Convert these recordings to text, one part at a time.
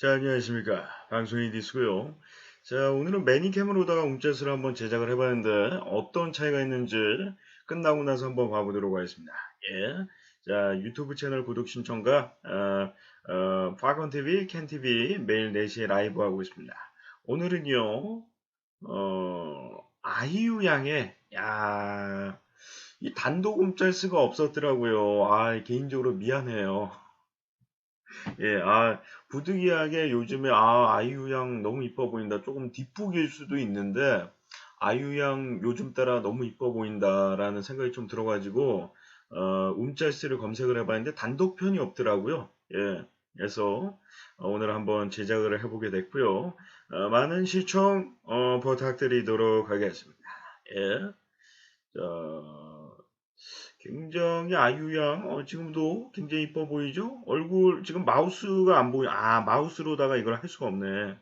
자, 안녕하십니까. 방송인 디스고요. 자, 오늘은 매니캠으로다가 움짤스를 한번 제작을 해봤는데 어떤 차이가 있는지 끝나고 나서 한번 봐보도록 하겠습니다. 예. 자, 유튜브 채널 구독 신청과 어, 어, 파건TV, 캔TV 매일 4시에 라이브 하고 있습니다. 오늘은요, 어, 아이유 양의, 야, 이 단독 움짤스가 없었더라고요. 아, 개인적으로 미안해요. 예, 아, 부득이하게 요즘에, 아, 아이유 양 너무 이뻐 보인다. 조금 뒷북일 수도 있는데, 아이유 양 요즘 따라 너무 이뻐 보인다라는 생각이 좀 들어가지고, 어, 움짤스를 검색을 해봤는데, 단독편이 없더라고요. 예, 그래서, 어, 오늘 한번 제작을 해보게 됐고요. 어, 많은 시청, 어, 부탁드리도록 하겠습니다. 예. 자, 굉장히 아유양 어, 지금도 굉장히 이뻐 보이죠? 얼굴 지금 마우스가 안 보여. 아 마우스로다가 이걸 할 수가 없네.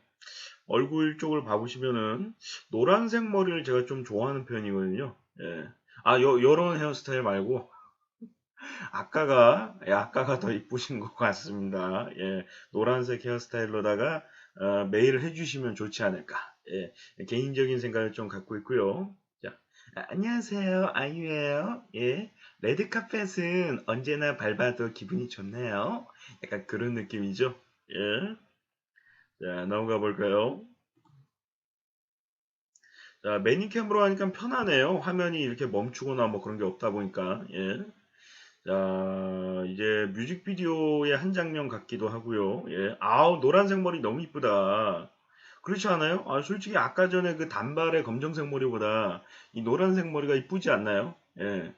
얼굴 쪽을 봐보시면은 노란색 머리를 제가 좀 좋아하는 편이거든요. 예. 아 요, 요런 헤어스타일 말고 아까가 예, 아까가 더 이쁘신 것 같습니다. 예. 노란색 헤어스타일로다가 어, 메일을 해주시면 좋지 않을까. 예. 개인적인 생각을 좀 갖고 있고요. 자, 아, 안녕하세요. 아이유예요. 예. 레드 카펫은 언제나 밟아도 기분이 좋네요. 약간 그런 느낌이죠. 예. 자, 넘어가 볼까요? 자, 매니캠으로 하니까 편하네요. 화면이 이렇게 멈추거나 뭐 그런 게 없다 보니까. 예. 자, 이제 뮤직비디오의 한 장면 같기도 하고요. 예. 아우, 노란색 머리 너무 이쁘다. 그렇지 않아요? 아, 솔직히 아까 전에 그 단발의 검정색 머리보다 이 노란색 머리가 이쁘지 않나요? 예.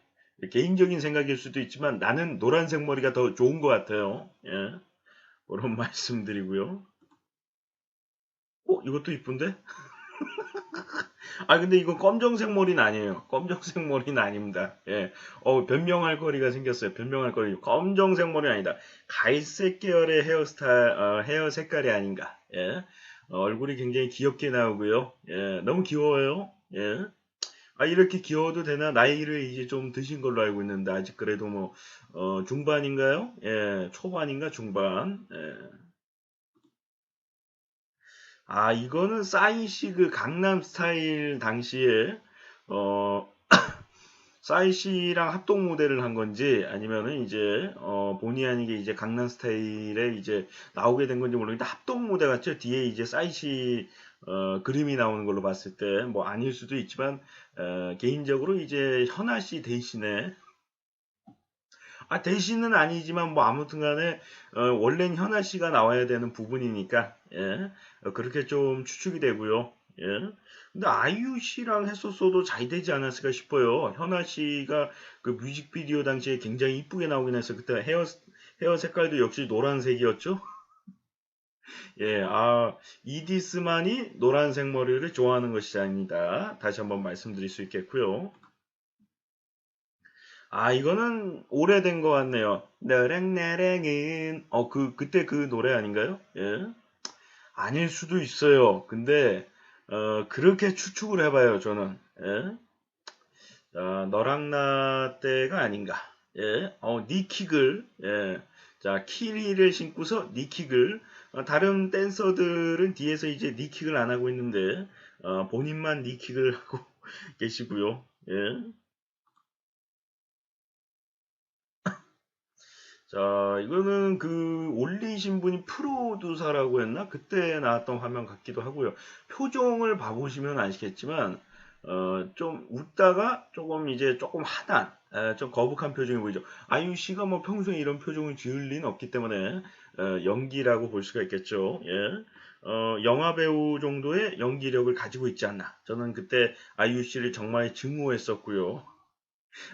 개인적인 생각일 수도 있지만 나는 노란색 머리가 더 좋은 것 같아요. 예. 그런 말씀드리고요. 어, 이것도 이쁜데? 아, 근데 이건 검정색 머리는 아니에요. 검정색 머리는 아닙니다. 예. 어, 변명할 거리가 생겼어요. 변명할 거리. 검정색 머리는 아니다. 갈색 계열의 헤어스타일, 어, 헤어 색깔이 아닌가. 예. 어, 얼굴이 굉장히 귀엽게 나오고요. 예. 너무 귀여워요. 예. 아, 이렇게 귀여워도 되나? 나이를 이제 좀 드신 걸로 알고 있는데, 아직 그래도 뭐, 어, 중반인가요? 예, 초반인가? 중반. 예. 아, 이거는 싸이시 그 강남 스타일 당시에, 어, 싸이시랑 합동 모델을 한 건지, 아니면은 이제, 어, 본의 아니게 이제 강남 스타일에 이제 나오게 된 건지 모르겠는데, 합동 모델 같죠? 뒤에 이제 싸이시, 어, 그림이 나오는 걸로 봤을 때, 뭐 아닐 수도 있지만, 어, 개인적으로 이제 현아 씨 대신에 아 대신은 아니지만 뭐 아무튼 간에 어, 원래는 현아 씨가 나와야 되는 부분이니까 예, 어, 그렇게 좀 추측이 되고요. 예. 근데 아이유 씨랑 했었어도 잘 되지 않았을까 싶어요. 현아 씨가 그 뮤직비디오 당시에 굉장히 이쁘게 나오긴 했어. 그때 헤어 헤어 색깔도 역시 노란색이었죠. 예, 아, 이디스만이 노란색 머리를 좋아하는 것이 아닙니다. 다시 한번 말씀드릴 수 있겠고요. 아, 이거는 오래된 것 같네요. 너랑 나랑은, 어, 그, 그때 그 노래 아닌가요? 예. 아닐 수도 있어요. 근데, 어, 그렇게 추측을 해봐요, 저는. 예. 자, 너랑 나 때가 아닌가. 예. 어, 니킥을, 예. 자, 키리를 신고서 니킥을, 어, 다른 댄서들은 뒤에서 이제 니킥을 안 하고 있는데, 어, 본인만 니킥을 하고 계시고요. 예. 자, 이거는 그 올리신 분이 프로듀서라고 했나? 그때 나왔던 화면 같기도 하고요. 표정을 봐보시면 아시겠지만, 어, 좀 웃다가 조금 이제 조금 하단, 에, 좀 거북한 표정이 보이죠. 아이유 씨가 뭐 평소에 이런 표정을 지을 리는 없기 때문에, 어, 연기라고 볼 수가 있겠죠. 예. 어, 영화 배우 정도의 연기력을 가지고 있지 않나. 저는 그때 아이유 씨를 정말 증오했었고요.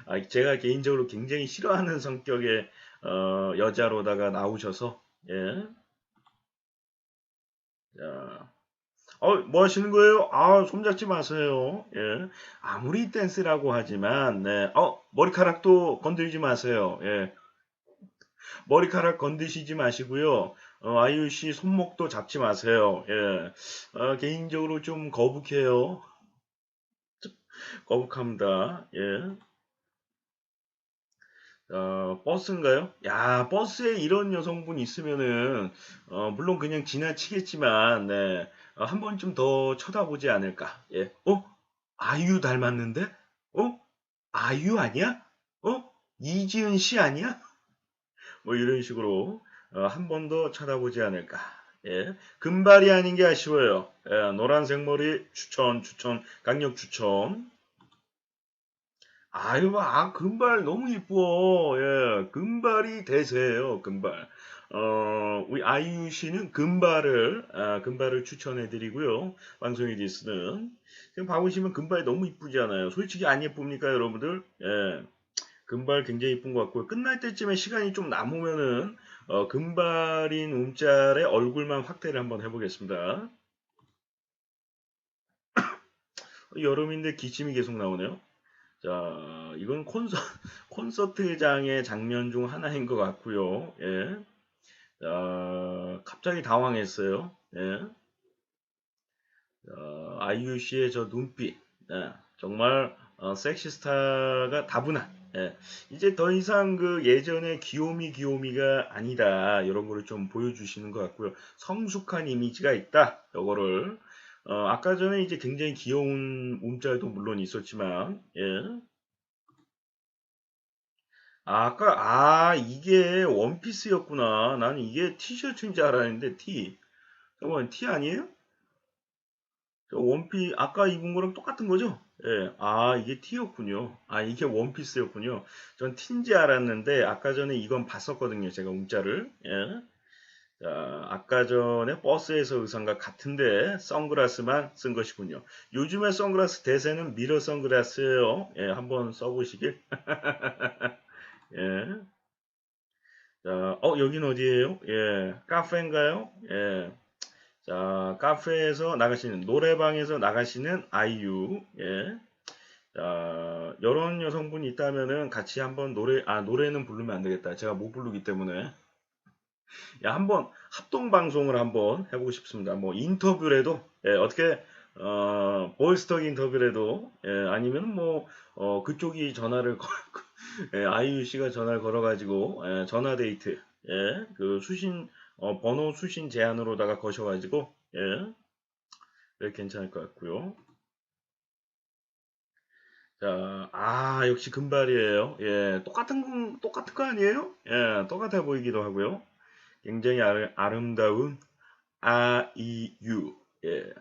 아, 제가 개인적으로 굉장히 싫어하는 성격의 어, 여자로다가 나오셔서 예. 자, 어, 뭐 하시는 거예요? 아, 손 잡지 마세요. 예. 아무리 댄스라고 하지만, 네. 어, 머리카락도 건들지 마세요. 예. 머리카락 건드시지 마시고요. 어, 아이유 씨 손목도 잡지 마세요. 예. 어, 개인적으로 좀 거북해요. 거북합니다. 예. 자, 어, 버스인가요? 야, 버스에 이런 여성분 있으면은, 어, 물론 그냥 지나치겠지만, 네, 어, 한 번쯤 더 쳐다보지 않을까. 예, 어? 아이유 닮았는데? 어? 아이유 아니야? 어? 이지은 씨 아니야? 뭐 이런 식으로, 어, 한 번 더 쳐다보지 않을까. 예, 금발이 아닌 게 아쉬워요. 예, 노란색 머리 추천, 추천, 강력 추천. 아유, 아, 금발 너무 이뻐. 예, 금발이 대세예요, 금발. 어, 우리 아이유 씨는 금발을, 아, 금발을 추천해 드리고요. 방송이 디스는. 지금 봐보시면 금발이 너무 이쁘잖아요. 솔직히 안 예쁩니까, 여러분들? 예. 금발 굉장히 이쁜 것 같고요. 끝날 때쯤에 시간이 좀 남으면은, 어, 금발인 움짤의 얼굴만 확대를 한번 해보겠습니다. 여름인데 기침이 계속 나오네요. 자, 이건 콘서, 콘서트장의 장면 중 하나인 것 같고요. 예. 자, 갑자기 당황했어요. 예. 자, 아이유 씨의 저 눈빛, 예. 정말 어, 섹시 스타가 다분한. 예. 이제 더 이상 그 예전의 귀요미 귀요미가 아니다. 이런 거를 좀 보여주시는 것 같고요. 성숙한 이미지가 있다. 요거를 어, 아까 전에 이제 굉장히 귀여운 움짤도 물론 있었지만, 예. 아, 아까, 아, 이게 원피스였구나. 나는 이게 티셔츠인 줄 알았는데, 티. 잠깐만, 티 아니에요? 저 원피, 아까 입은 거랑 똑같은 거죠? 예. 아, 이게 티였군요. 아, 이게 원피스였군요. 전 티인지 알았는데, 아까 전에 이건 봤었거든요. 제가 움짤을. 예. 자, 아까 전에 버스에서 의상과 같은데 선글라스만 쓴 것이군요. 요즘에 선글라스 대세는 미러 선글라스예요. 예, 한번 써보시길. 예. 자, 어, 여긴 어디예요? 예, 카페인가요? 예. 자, 카페에서 나가시는, 노래방에서 나가시는 아이유. 예. 자, 이런 여성분이 있다면은 같이 한번 노래, 아, 노래는 부르면 안 되겠다. 제가 못 부르기 때문에. 야, 한번 합동 방송을 한번 해보고 싶습니다. 뭐 인터뷰라도 예, 어떻게 어, 보이스톡 인터뷰라도 예, 아니면 뭐 어, 그쪽이 전화를 걸, 예, 아이유 씨가 전화를 걸어가지고 예, 전화 데이트 예, 그 수신 어, 번호 수신 제한으로다가 거셔가지고 예, 네, 괜찮을 것 같고요. 자, 아 역시 금발이에요. 예, 똑같은 똑같은 거 아니에요? 예, 똑같아 보이기도 하고요. 굉장히 아름, 다운 아이유. 예.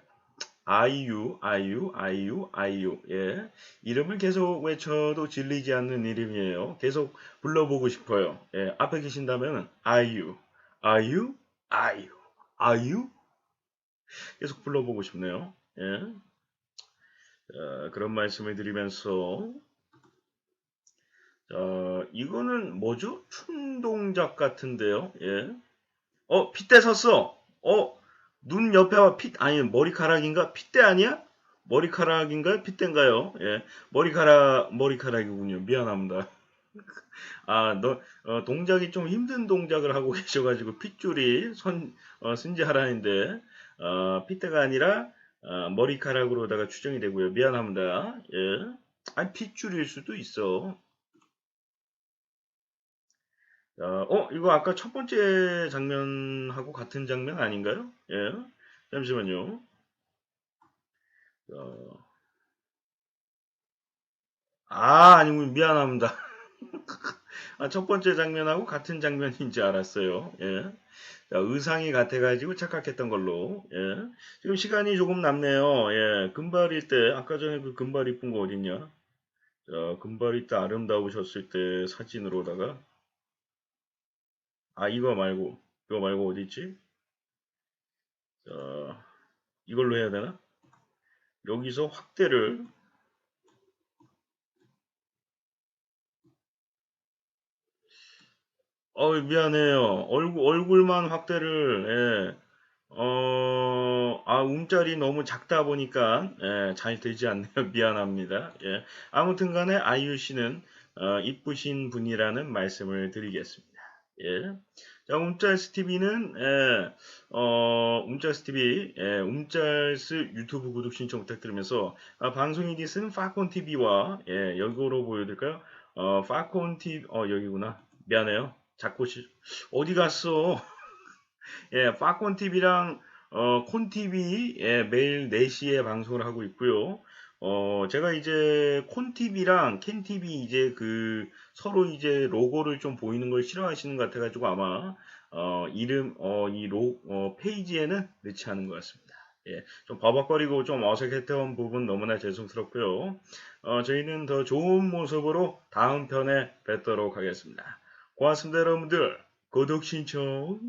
아이유, 아이유, 아이유, 아이유. 예. 이름을 계속 외쳐도 질리지 않는 이름이에요. 계속 불러보고 싶어요. 예. 앞에 계신다면 아이유, 아이유, 아이유, 아이유. 계속 불러보고 싶네요. 예. 자, 그런 말씀을 드리면서 자, 이거는 뭐죠? 춘동작 같은데요. 예. 어, 핏대 섰어. 어, 눈 옆에 와 핏, 아니, 머리카락인가? 핏대 아니야? 머리카락인가요? 핏대인가요? 예. 머리카락, 머리카락이군요. 미안합니다. 아, 너, 어, 동작이 좀 힘든 동작을 하고 계셔가지고, 핏줄이 선, 어, 승지하라는데, 어, 핏대가 아니라, 어, 머리카락으로다가 추정이 되고요. 미안합니다. 예. 아니, 핏줄일 수도 있어. 어, 이거 아까 첫 번째 장면하고 같은 장면 아닌가요? 예. 잠시만요. 어, 아, 아니고 미안합니다. 아, 첫 번째 장면하고 같은 장면인지 알았어요. 예. 자, 의상이 같아가지고 착각했던 걸로. 예. 지금 시간이 조금 남네요. 예. 금발일 때, 아까 전에 그 금발 이쁜 거 어딨냐? 자, 금발일 때 아름다우셨을 때 사진으로다가 아 이거 말고 이거 말고 어디 있지? 자 이걸로 해야 되나? 여기서 확대를 어 미안해요 얼굴 얼굴만 확대를 예. 어, 아, 움짤이 너무 작다 보니까, 예, 잘 되지 않네요. 미안합니다. 예. 아무튼 간에 아이유 씨는, 어, 이쁘신 분이라는 말씀을 드리겠습니다. 예. 자, 움짤스 TV는 예, 어, 움짤스 TV, 예, 움짤스 유튜브 구독 신청 부탁드리면서 아, 방송 이 디스는 파콘 TV와 예, 여기로 보여드릴까요? 어, 파콘 TV, 어, 여기구나. 미안해요. 자꾸 시, 어디 갔어? 예, 파콘 TV랑 어, 콘 TV 예, 매일 4시에 방송을 하고 있고요. 어, 제가 이제 콘 TV랑 캔 TV 이제 그 서로 이제 로고를 좀 보이는 걸 싫어하시는 것 같아가지고 아마 어, 이름 어, 이 로, 어, 페이지에는 넣지 않은 것 같습니다. 예, 좀 버벅거리고 좀 어색했던 부분 너무나 죄송스럽고요. 어, 저희는 더 좋은 모습으로 다음 편에 뵙도록 하겠습니다. 고맙습니다, 여러분들. 구독 신청.